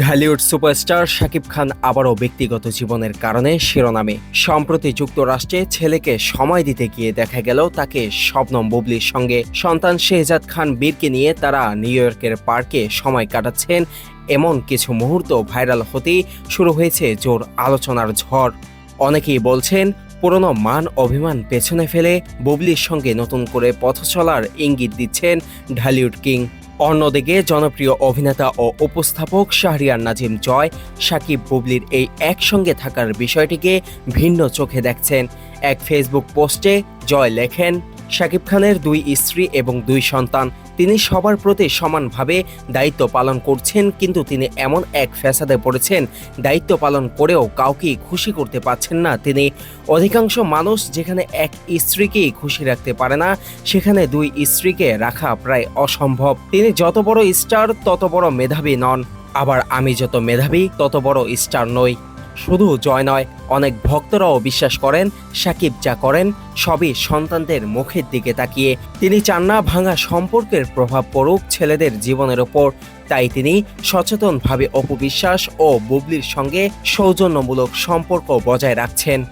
Dhallywood superstar Shakib Khan আবারও ব্যক্তিগত জীবনের কারণে শিরোনামে। সম্প্রতি যুক্তরাষ্ট্রে ছেলেকে সময় দিতে গিয়ে দেখা গেল তাকে শবনম বুবলির সঙ্গে। সন্তান শেহজাদ খান বীরকে নিয়ে তারা নিউ ইয়র্কের পার্কে সময় কাটাচ্ছেন। এমন কিছু মুহূর্ত ভাইরাল হতেই শুরু হয়েছে জোর আলোচনার ঝড়। অনেকেই বলছেন, পুরনো মান অভিমান পেছনে ফেলে বুবলির সঙ্গে নতুন করে পথ চলার ইঙ্গিত দিচ্ছেন ঢালিউড কিং। অন্যদিকে জনপ্রিয় অভিনেতা ও উপস্থাপক শাহরিয়ার নাজিম জয়, সাকিব বুবলির এই একসঙ্গে থাকার বিষয়টিকে ভিন্ন চোখে দেখছেন। এক ফেসবুক পোস্টে জয় লেখেন শাকিব খানের দুই স্ত্রী এবং দুই সন্তান। তিনি সবার প্রতি সমানভাবে দায়িত্ব পালন করছেন, কিন্তু তিনি এমন এক ফ্যাসাদে পড়েছেন, দায়িত্ব পালন করেও কাউকে খুশি করতে পারছেন না তিনি। অধিকাংশ মানুষ যেখানে এক স্ত্রীকেই খুশি রাখতে পারে না, সেখানে দুই স্ত্রীকে রাখা প্রায় অসম্ভব। তিনি যত বড় স্টার, তত বড় মেধাবী নন। আবার আমি যত মেধাবী, তত বড় স্টার নই। শুধু জয় নয়, অনেক ভক্তরাও বিশ্বাস করেন, সাকিব যা করেন, সবই সন্তানদের মুখের দিকে তাকিয়ে। তিনি চান না ভাঙা সম্পর্কের প্রভাব পড়ুক ছেলেদের জীবনের ওপর। তাই তিনি সচেতনভাবে অপবিশ্বাস ও বুবলির সঙ্গে সৌজন্যমূলক সম্পর্ক বজায় রাখছেন।